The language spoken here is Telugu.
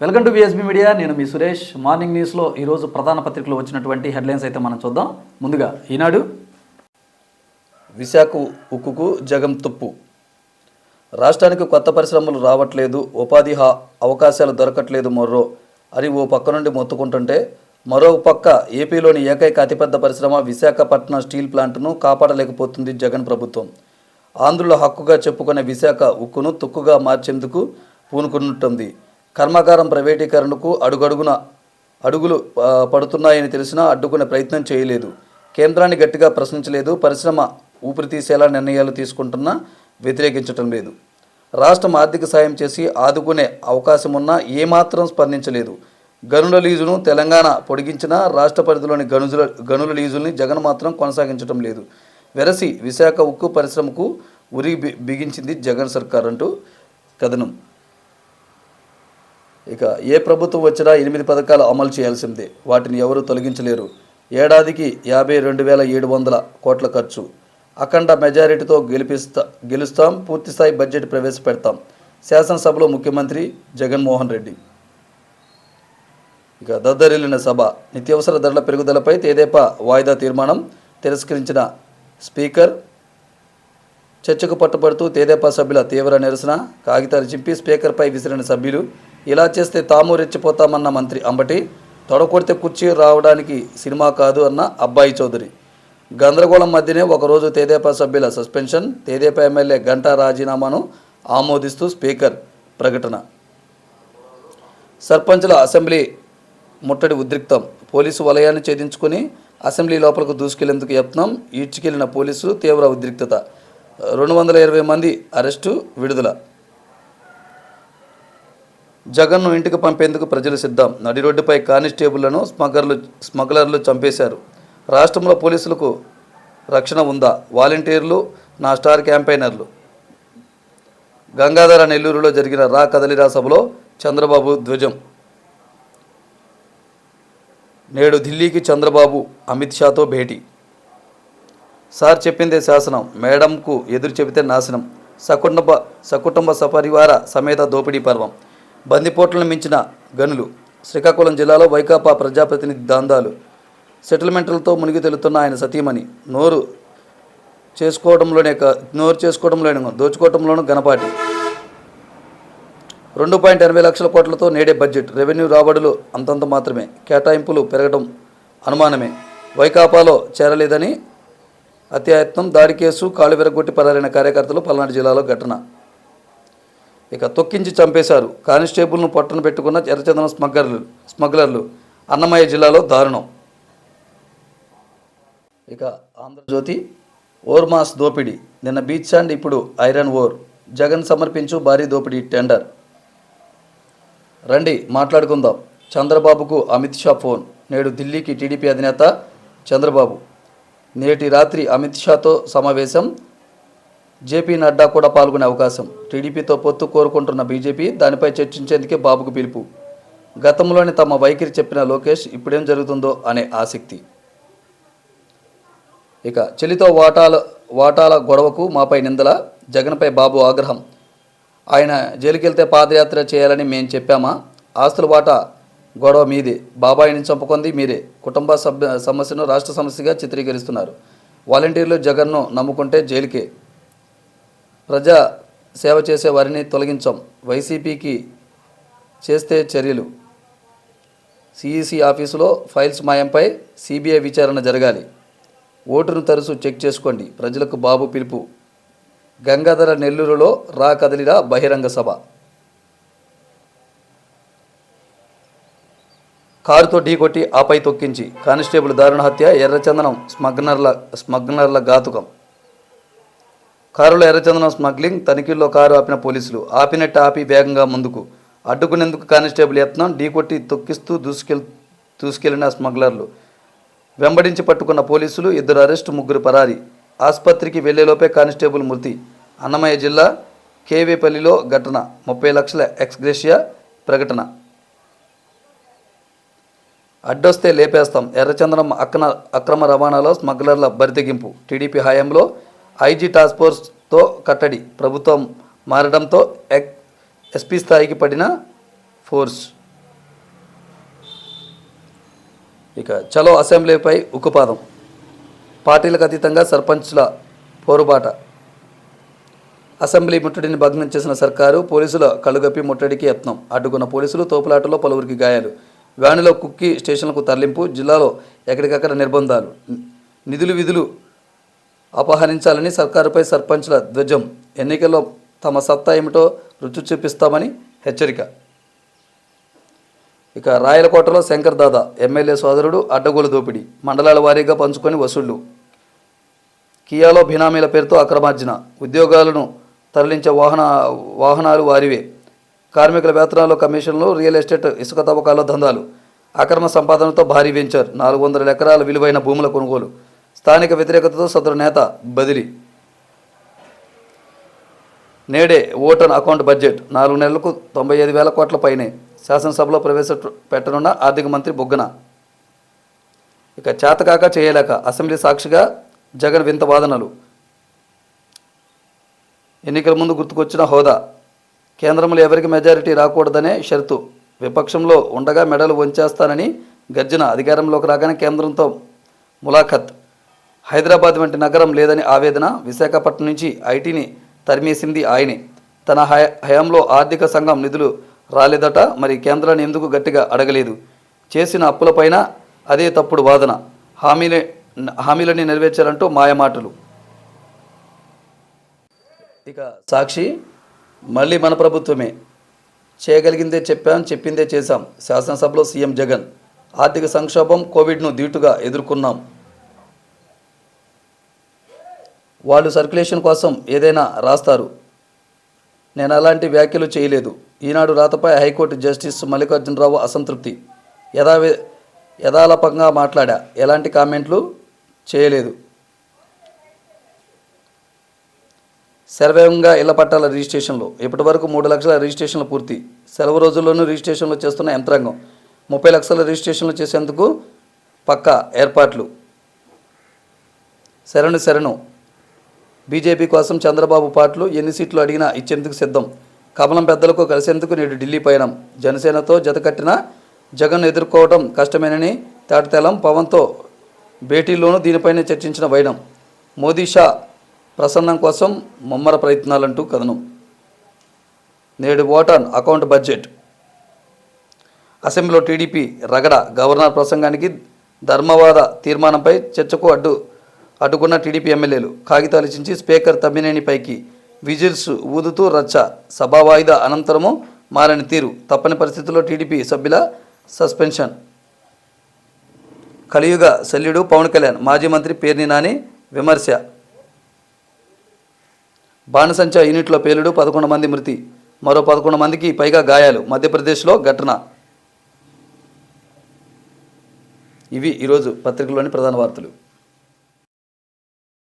వెల్కమ్ టు బిఎస్బీ మీడియా నేను మీ సురేష్. మార్నింగ్ న్యూస్లో ఈరోజు ప్రధాన పత్రికలో వచ్చినటువంటి హెడ్లైన్స్ అయితే మనం చూద్దాం. ముందుగా ఈనాడు విశాఖ ఉక్కుకు జగం తుప్పు. రాష్ట్రానికి కొత్త పరిశ్రమలు రావట్లేదు. ఉపాధి హా అవకాశాలు దొరకట్లేదు మొర్రో. అని ఓ పక్క నుండి మొత్తుకుంటుంటే మరో పక్క ఏపీలోని ఏకైక అతిపెద్ద పరిశ్రమ విశాఖపట్నం స్టీల్ ప్లాంట్ను కాపాడలేకపోతుంది జగన్ ప్రభుత్వం. ఆంధ్రుల హక్కుగా చెప్పుకునే విశాఖ ఉక్కును తుక్కుగా మార్చేందుకు పూనుకున్నట్టుంది. కర్మాగారం ప్రైవేటీకరణకు అడుగడుగున అడుగులు పడుతున్నాయని తెలిసినా అడ్డుకునే ప్రయత్నం చేయలేదు. కేంద్రాన్ని గట్టిగా ప్రశ్నించలేదు. పరిశ్రమ ఊపిరి తీసేలా నిర్ణయాలు తీసుకుంటున్నా వ్యతిరేకించటం లేదు. రాష్ట్రం ఆర్థిక సాయం చేసి ఆదుకునే అవకాశం ఉన్నా ఏమాత్రం స్పందించలేదు. గనుల లీజును తెలంగాణ పొడిగించినా రాష్ట్ర పరిధిలోని గనుజుల గనుల లీజుల్ని జగన్ మాత్రం కొనసాగించడం లేదు. వెరసి విశాఖ ఉక్కు పరిశ్రమకు ఉరి బి- బిగించింది జగన్ సర్కార్ అంటూ కథనం. ఇక ఏ ప్రభుత్వం వచ్చినా ఎనిమిది పథకాలు అమలు చేయాల్సిందే. వాటిని ఎవరూ తొలగించలేరు. ఏడాదికి యాభై రెండు వేల ఏడు వందల కోట్ల ఖర్చు. అఖండ మెజారిటీతో గెలిపిస్తా గెలుస్తాం పూర్తిస్థాయి బడ్జెట్ ప్రవేశపెడతాం. శాసనసభలో ముఖ్యమంత్రి జగన్మోహన్ రెడ్డి. ఇక దద్దరిల్లిన సభ. నిత్యావసర ధరల పెరుగుదలపై తేదేపా వాయిదా తీర్మానం తిరస్కరించిన స్పీకర్. చర్చకు పట్టుబడుతూ తేదేపా సభ్యుల తీవ్ర నిరసన. కాగితాలు చింపి స్పీకర్పై విసిరిన సభ్యులు. ఇలా చేస్తే తాము రెచ్చిపోతామన్న మంత్రి అంబటి తొడకొడితే కుర్చీ రావడానికి సినిమా కాదు అన్న అబ్బాయి చౌదరి. గందరగోళం మధ్యనే ఒకరోజు తేదేపా సభ్యుల సస్పెన్షన్ తేదేపా ఎమ్మెల్యే గంటా రాజీనామాను ఆమోదిస్తూ స్పీకర్ ప్రకటన. సర్పంచుల అసెంబ్లీ ముట్టడి ఉద్రిక్తం. పోలీసు వలయాన్ని ఛేదించుకుని అసెంబ్లీ లోపలకు దూసుకెళ్ళేందుకు యత్నం ఈడ్చుకెళ్ళిన పోలీసు తీవ్ర ఉద్రిక్తత. రెండు వందల ఇరవై మంది అరెస్టు విడుదల. జగన్ను ఇంటికి పంపేందుకు ప్రజలు సిద్ధం. నడి రోడ్డుపై కానిస్టేబుళ్ళను స్మగ్లర్లు స్మగ్లర్లు చంపేశారు. రాష్ట్రంలో పోలీసులకు రక్షణ ఉందా? వాలంటీర్లు నా స్టార్ క్యాంపైనర్లు గంగాధర నెల్లూరులో జరిగిన రా కదలిరా సభలో చంద్రబాబు ధ్వజం. నేడు ఢిల్లీకి చంద్రబాబు అమిత్ షాతో భేటీ. సార్ చెప్పిందే శాసనం మేడంకు ఎదురు చెబితే నాశనం. సకుటుంబ సకుటుంబ సపరివార సమేత దోపిడీ పర్వం. బందిపోట్లను మించిన గనులు. శ్రీకాకుళం జిల్లాలో వైకాపా ప్రజాప్రతినిధి దాందాలు. సెటిల్మెంట్లతో మునిగి తెలుతున్న ఆయన సతీమణి నోరు చేసుకోవడంలోనే నోరు చేసుకోవడంలోనే దోచుకోవడంలోనూ గణపాటి రెండు పాయింట్ ఎనభై లక్షల కోట్లతో నేడే బడ్జెట్. రెవెన్యూ రాబడులు అంతంత మాత్రమే. కేటాయింపులు పెరగడం అనుమానమే. వైకాపాలో చేరలేదని అత్యాయత్నం దాడి కేసు కాళ్ళు విరగొట్టి పరారైన కార్యకర్తలు పల్నాడు జిల్లాలో ఘటన. ఇక తొక్కించి చంపేశారు. కానిస్టేబుల్ను పట్టున పెట్టుకున్న ఎర్రచందనం స్మగ్లర్లు స్మగ్లర్లు అన్నమయ్య జిల్లాలో దారుణం. ఇక ఆంధ్రజ్యోతి ఓర్మాస్ దోపిడీ. నిన్న బీచ్ అండ్ ఇప్పుడు ఐరన్ ఓర్. జగన్ సమర్పించు భారీ దోపిడీ టెండర్. రండి మాట్లాడుకుందాం. చంద్రబాబుకు అమిత్ షా ఫోన్. నేడు ఢిల్లీకి టీడీపీ అధినేత చంద్రబాబు. నేటి రాత్రి అమిత్ షాతో సమావేశం జేపీ నడ్డా కూడా పాల్గొనే అవకాశం. టీడీపీతో పొత్తు కోరుకుంటున్న బీజేపీ దానిపై చర్చించేందుకే బాబుకు పిలుపు. గతంలోనే తమ వైఖరి చెప్పిన లోకేష్ ఇప్పుడేం జరుగుతుందో అనే ఆసక్తి. ఇక చెలితో వాటాల వాటాల గొడవకు మాపై నిందల జగన్పై బాబు ఆగ్రహం. ఆయన జైలుకెళ్తే పాదయాత్ర చేయాలని మేము చెప్పామా? ఆస్తుల వాటా గొడవ మీదే. బాబాయిని చంపుకుంది మీరే. కుటుంబ సభ్య సమస్యను రాష్ట్ర సమస్యగా చిత్రీకరిస్తున్నారు. వాలంటీర్లు జగన్ను నమ్ముకుంటే జైలుకే. ప్రజా సేవ చేసే వారిని తొలగించాం. వైసీపీకి చేస్తే చర్యలు. సిఈసి ఆఫీసులో ఫైల్స్ మాయంపై సిబిఐ విచారణ జరగాలి. ఓటును తరచు చెక్ చేసుకోండి. ప్రజలకు బాబు పిలుపు. గంగాధర నెల్లూరులో రా కదిలిరా బహిరంగ సభ. కారుతో ఢీకొట్టి ఆపై తొక్కించి. కానిస్టేబుల్ దారుణ హత్య ఎర్రచందనం స్మగ్నర్ల స్మగ్నర్ల ఘాతుకం. కారులో ఎర్రచందనం స్మగ్లింగ్ తనిఖీల్లో కారు ఆపిన పోలీసులు. ఆపినట్టు ఆపి వేగంగా ముందుకు. అడ్డుకునేందుకు కానిస్టేబుల్ యత్నం ఢీకొట్టి తొక్కిస్తూ దూసుకెళ్ దూసుకెళ్ళిన స్మగ్లర్లు. వెంబడించి పట్టుకున్న పోలీసులు ఇద్దరు అరెస్టు ముగ్గురు పరారి. ఆసుపత్రికి వెళ్ళేలోపే కానిస్టేబుల్ మృతి. అన్నమయ్య జిల్లా కేవేపల్లిలో ఘటన. ముప్పై లక్షల ఎక్స్గ్రేషియా ప్రకటన. అడ్డొస్తే లేపేస్తాం. ఎర్రచంద్రం అక్రమ అక్రమ రవాణాలో స్మగ్లర్ల బరితెగింపు. టీడీపీ హయాంలో ఐజీ టాస్క్ ఫోర్స్తో కట్టడి ప్రభుత్వం మారడంతో ఎస్పీ స్థాయికి పడిన ఫోర్స్. ఇక చలో అసెంబ్లీపై ఉక్కుపాదం. పార్టీలకు అతీతంగా సర్పంచ్ల పోరుబాట. అసెంబ్లీ ముట్టడిని భగ్నం చేసిన సర్కారు పోలీసుల కళ్ళుగప్పి ముట్టడికి యత్నం. అడ్డుకున్న పోలీసులు తోపులాటలో పలువురికి గాయాలు. వ్యానులో కుక్కి స్టేషన్లకు తరలింపు జిల్లాలో ఎక్కడికక్కడ నిర్బంధాలు. నిధులు విధులు అపహరించాలని సర్కారుపై సర్పంచ్ల ధ్వజం. ఎన్నికల్లో తమ సత్తా ఏమిటో రుచి చూపిస్తామని హెచ్చరిక. ఇక రాయలకోటలో శంకర్ దాదా ఎమ్మెల్యే సోదరుడు అడ్డగోలు దోపిడీ మండలాల వారీగా పంచుకొని వసూళ్ళు. కియాలో బినామీల పేరుతో అక్రమార్జన ఉద్యోగాలను తరలించే వాహన వాహనాలు వారివే. కార్మికుల వేతనాలు కమిషన్లు రియల్ ఎస్టేట్ ఇసుక తవ్వకాల్లో దందాలు. అక్రమ సంపాదనతో భారీ వెంచర్ నాలుగు వందల ఎకరాల విలువైన భూముల కొనుగోలు. స్థానిక వ్యతిరేకతతో సదరు నేత బదిలీ. నేడే ఓటన్ అకౌంట్ బడ్జెట్ నాలుగు నెలలకు తొంభై ఐదు వేల కోట్ల పైనే శాసనసభలో ప్రవేశ పెట్టనున్న ఆర్థిక మంత్రి బొగ్గన. ఇక చేతకాక చేయలేక అసెంబ్లీ సాక్షిగా జగన్ వింత వాదనలు. ఎన్నికల ముందు గుర్తుకొచ్చిన హోదా. కేంద్రంలో ఎవరికి మెజారిటీ రాకూడదనే షరతు. విపక్షంలో ఉండగా మెడలు వంచేస్తానని గర్జన అధికారంలోకి రాగానే కేంద్రంతో ములాఖత్. హైదరాబాద్ వంటి నగరం లేదని ఆవేదన విశాఖపట్నం నుంచి ఐటీని తరిమేసింది ఆయనే. తన హయా హయాంలో ఆర్థిక సంఘం నిధులు రాలేదట మరి కేంద్రాన్ని ఎందుకు గట్టిగా అడగలేదు? చేసిన అప్పులపైన అదే తప్పుడు వాదన. హామీలే హామీలని నెరవేర్చాలంటూ మాయమాటలు. ఇక సాక్షి మళ్ళీ మన ప్రభుత్వమే. చేయగలిగిందే చెప్పాం చెప్పిందే చేశాం. శాసనసభలో సీఎం జగన్. ఆర్థిక సంక్షోభం కోవిడ్ను ధీటుగా ఎదుర్కొన్నాం. వాళ్ళు సర్క్యులేషన్ కోసం ఏదైనా రాస్తారు. నేను అలాంటి వ్యాఖ్యలు చేయలేదు. ఈనాడు రాతపై హైకోర్టు జస్టిస్ మల్లికార్జునరావు అసంతృప్తి. యథావి యథాలపంగా మాట్లాడా. ఎలాంటి కామెంట్లు చేయలేదు. శరవేగంగా ఇళ్ళ పట్టాల రిజిస్ట్రేషన్లు. ఇప్పటి వరకు మూడు లక్షల రిజిస్ట్రేషన్లు పూర్తి. సెలవు రోజుల్లోనూ రిజిస్ట్రేషన్లు చేస్తున్న యంత్రాంగం. ముప్పై లక్షల రిజిస్ట్రేషన్లు చేసేందుకు పక్కా ఏర్పాట్లు. శరణు శరణు. బీజేపీ కోసం చంద్రబాబు పాటలు ఎన్ని సీట్లు అడిగినా ఇచ్చేందుకు సిద్ధం. కమలం పెద్దలకు కలిసేందుకు నేడు ఢిల్లీ పయనం. జనసేనతో జతకట్టిన జగన్ ఎదుర్కోవడం కష్టమేనని తేటతెలం పవన్తో భేటీలోనూ దీనిపైనే చర్చించిన వైనం. మోదీ షా ప్రసన్నం కోసం ముమ్మర ప్రయత్నాలంటూ కథనం. నేడు ఓటాన్ అకౌంట్ బడ్జెట్. అసెంబ్లీలో టీడీపీ రగడ గవర్నర్ ప్రసంగానికి ధర్మవాద తీర్మానంపై చర్చకు అడ్డు అడ్డుకున్న టీడీపీ ఎమ్మెల్యేలు కాగితాలు చించి స్పీకర్ తమ్మినేని పైకి విజిల్స్ ఊదుతూ రచ్చ. సభా వాయిదా అనంతరము మారని తీరు. తప్పని పరిస్థితుల్లో టీడీపీ సభ్యుల సస్పెన్షన్. కలియుగ శల్యుడు పవన్ కళ్యాణ్ మాజీ మంత్రి పేర్ని నాని విమర్శ. బాణసంచ యూనిట్లో పేలుడు పదకొండు మంది మృతి. మరో పదకొండు మందికి పైగా గాయాలు. మధ్యప్రదేశ్లో ఘటన. ఇవి ఈరోజు పత్రికలోని ప్రధాన వార్తలు.